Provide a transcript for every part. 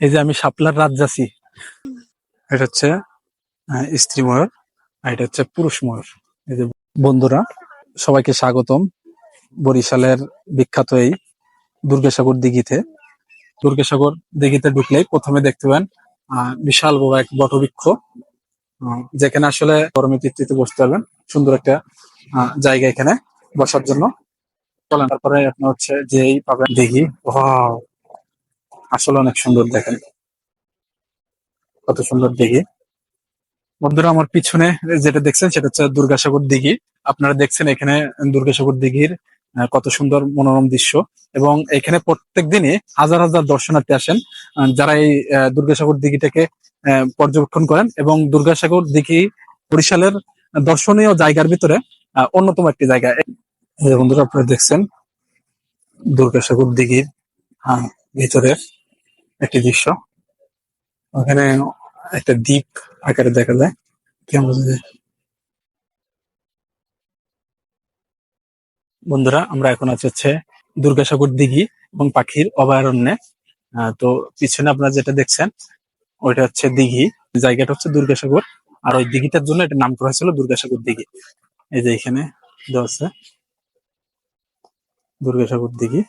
এই যে আমি শাপলার রাত যাচ্ছি। এটা হচ্ছে স্ত্রী ময়ূর আর এটা হচ্ছে পুরুষ ময়ূর। এই যে বন্ধুরা সবাইকে স্বাগতম। বরিশালের বিখ্যাত এই দুর্গাসাগর দিঘিতে। দুর্গাসাগর দিঘিতে ঢুকলেই প্রথমে দেখতে আহ, বিশাল বড় এক বটবৃক্ষ। যেখানে আসলে গরমে চিত্রিত বসতে পারবেন। সুন্দর একটা জায়গা এখানে বসার জন্য। তারপরে আপনার হচ্ছে যেই পাবেন দিঘি। ওয়াও আসলে অনেক সুন্দর দেখেন। কত সুন্দর দিঘি। বন্ধুরা আমার পিছনে যেটা দেখছেন সেটা হচ্ছে দুর্গাসাগর দিঘি। আপনারা দেখছেন এখানে দুর্গাসাগর দিঘির কত সুন্দর মনোরম দৃশ্য। এবং এখানে প্রত্যেক দিনই হাজার হাজার দর্শনার্থী আসেন যারা এই দুর্গাসাগর দিঘিটাকে পর্যবেক্ষণ করেন। এবং দুর্গাসাগর দিঘি বরিশালের দর্শনীয় জায়গার ভিতরে অন্যতম একটি জায়গা। বন্ধুরা আপনারা দেখছেন দুর্গাসাগর দিঘির আহ, ভিতরের একটি দৃশ্য। ওখানে একটা দ্বীপ আকারে দেখা যায়। কেমন? বন্ধুরা, আমরা এখন আছি হচ্ছে দুর্গাসাগর দিঘি এবং পাখির অভয়ারণ্যে। তো পিছনে আপনারা যেটা দেখছেন, ওইটা হচ্ছে দিঘি। জায়গাটা হচ্ছে দুর্গাসাগর। আর ওই দিঘিটার জন্য এটা নাম করা হয়েছিল দুর্গাসাগর দিঘি। এই যে এখানে দেওয়া আছে। দুর্গাসাগর দিঘি।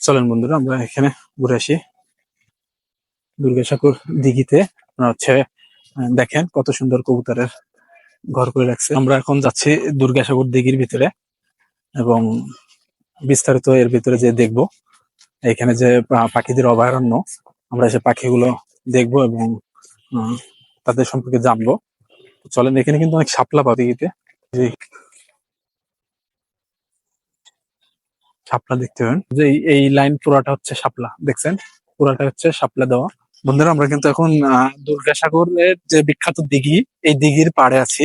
চলেন বন্ধুরা, আমরা এখানে ঘুরে আসি। দুর্গাসাগর দিঘিতে হচ্ছে দেখেন কত সুন্দর কবুতরের ঘর করে রাখছে। আমরা এখন যাচ্ছি দুর্গাসাগর দিঘির ভিতরে এবং বিস্তারিত এর ভিতরে যে দেখব। এখানে যে পাখিদের অভয়ারণ্য, আমরা সে পাখিগুলো দেখব এবং তাদের সম্পর্কে জানব। চলেন, এখানে কিন্তু অনেক শাপলা পাবে দিঘিতে যে শাপলা দেখতে পাবেন যে এই- লাইন পুরাটা হচ্ছে শাপলা, দেখছেন? পুরাটা হচ্ছে শাপলা দেওয়া। বন্ধুরা, আমরা কিন্তু এখন দুর্গাসাগরের যে বিখ্যাত দিঘি, এই দিঘির পাড়ে আছি।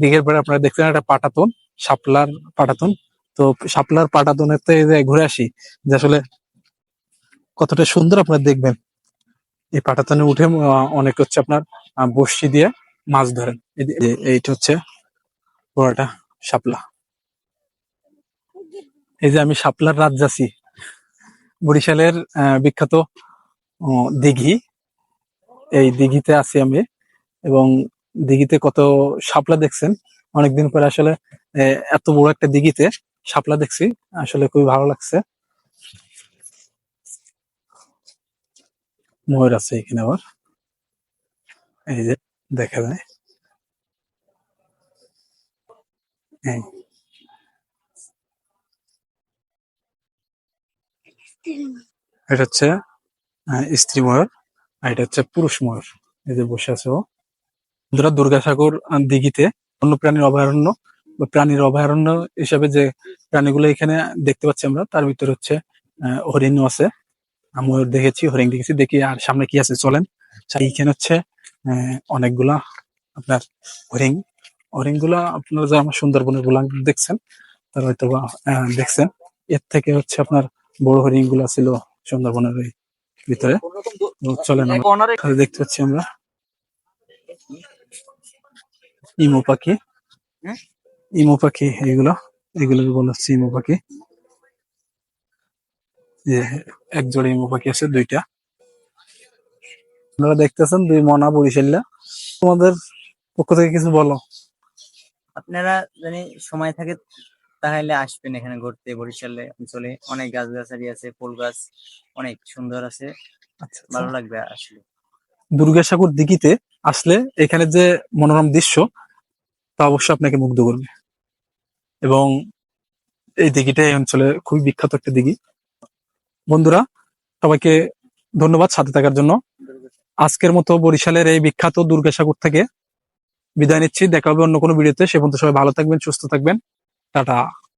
দিঘির পাড়ে আপনারা দেখছেন একটা পাটাতন, শাপলার পাটাতন। তো শাপলার পাটাতনেতে ঘুরে আসি, যে আসলে কতটা সুন্দর আপনারা দেখবেন। এই পাটাতনে উঠে অনেক হচ্ছে আপনার বড়শি দিয়ে মাছ ধরেন। এই এইটা হচ্ছে পুরাটা শাপলা। এই যে আমি শাপলার রাত যাচ্ছি। বরিশালের বিখ্যাত দিঘি। এই দিঘিতে আছি আমি এবং দিঘিতে কত শাপলা দেখছেন। অনেকদিন পরে আসলে এত বড় একটা দিঘিতে শাপলা দেখছি। আসলে খুবই ভালো লাগছে। ময়ূর আছে এখানে আবার। এই যে, দেখা যায়। এই। এটা হচ্ছে স্ত্রী ময়ূর আর এটা হচ্ছে পুরুষ ময়ূর। এই যে বসে আছে ও। বন্ধুরা দুর্গাসাগর দিঘিতে অন্য প্রাণীর অভয়ারণ্য বা প্রাণীর অভয়ারণ্য হিসাবে যে প্রাণীগুলো এখানে দেখতে পাচ্ছি আমরা তার ভিতরে হচ্ছে হরিণও আছে। ময়ূর দেখেছি হরিণ দেখেছি দেখি আর সামনে কি আছে চলেন। আচ্ছা, এইখানে হচ্ছে অনেকগুলা আপনার হরিণ। হরিণগুলা আপনারা যে আমার সুন্দরবনেরগুলা দেখছেন তার হয়তো দেখছেন। এর থেকে হচ্ছে আপনার বড় হরিণগুলা ছিল সুন্দরবনের ওই ভিতরে। চলেন দেখতে পাচ্ছি আমরা। ইমু পাখি? ইমু পাখি, এগুলো এগুলো বলা হচ্ছে ইমু পাখি। এক জোড়া ইমু পাখি আছে, দুইটা। আপনারা দেখতেছেন দুই মনা বরিশাল্লা। তোমাদের পক্ষ থেকে কিছু বলো। আপনারা যদি সময় থাকে তাহলে আসবেন এখানে ঘুরতে বরিশালে। অঞ্চলে অনেক গাছ গাছালি আছে ফুল গাছ অনেক সুন্দর আছে। আচ্ছা আচ্ছা। ভালো লাগবে আসলে। দুর্গাসাগর দিঘিতে আসলে এখানে যে মনোরম দৃশ্য তা অবশ্যই আপনাকে মুগ্ধ করবে। এবং এই দিঘিটা এই অঞ্চলে খুবই বিখ্যাত একটা দিঘি। বন্ধুরা সবাইকে ধন্যবাদ সাথে থাকার জন্য। আজকের মতো বরিশালের এই বিখ্যাত দুর্গাসাগর থেকে বিদায় নিচ্ছি। দেখা হবে অন্য কোনো ভিডিওতে। সে পর্যন্ত সবাই ভালো থাকবেন সুস্থ থাকবেন। 大大